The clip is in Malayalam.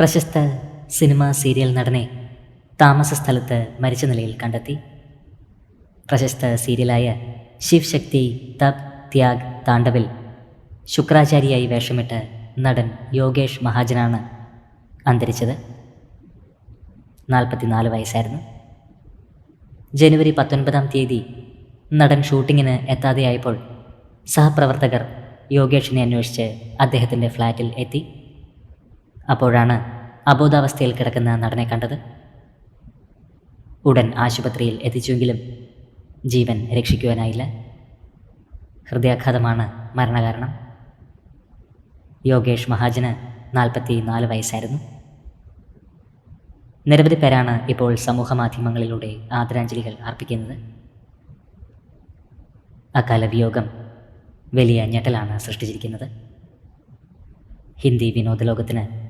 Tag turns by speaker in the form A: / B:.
A: പ്രശസ്ത സിനിമ സീരിയൽ നടനെ താമസ സ്ഥലത്ത് മരിച്ച നിലയിൽ കണ്ടെത്തി. പ്രശസ്ത സീരിയലായ ശിവ് ശക്തി തപ് ത്യാഗ് താണ്ഡവിൽ ശുക്രാചാരിയായി വേഷമിട്ട് നടൻ യോഗേഷ് മഹാജനാണ് അന്തരിച്ചത്. നാൽപ്പത്തിനാല് വയസ്സായിരുന്നു. ജനുവരി പത്തൊൻപതാം തീയതി നടൻ ഷൂട്ടിങ്ങിന് എത്താതെയായപ്പോൾ സഹപ്രവർത്തകർ യോഗേഷിനെ അന്വേഷിച്ച് അദ്ദേഹത്തിന്റെ ഫ്ലാറ്റിൽ എത്തി. അപ്പോഴാണ് അബോധാവസ്ഥയിൽ കിടക്കുന്ന നടനെ കണ്ടത്. ഉടൻ ആശുപത്രിയിൽ എത്തിച്ചുവെങ്കിലും ജീവൻ രക്ഷിക്കുവാനായില്ല. ഹൃദയാഘാതമാണ് മരണകാരണം. യോഗേഷ് മഹാജന് നാൽപ്പത്തി നാല് വയസ്സായിരുന്നു. നിരവധി പേരാണ് ഇപ്പോൾ സമൂഹമാധ്യമങ്ങളിലൂടെ ആദരാഞ്ജലികൾ അർപ്പിക്കുന്നത്. അകാല വിയോഗം വലിയ ഞെട്ടലാണ് സൃഷ്ടിച്ചിരിക്കുന്നത്. ഹിന്ദി വിനോദ ലോകത്തിന്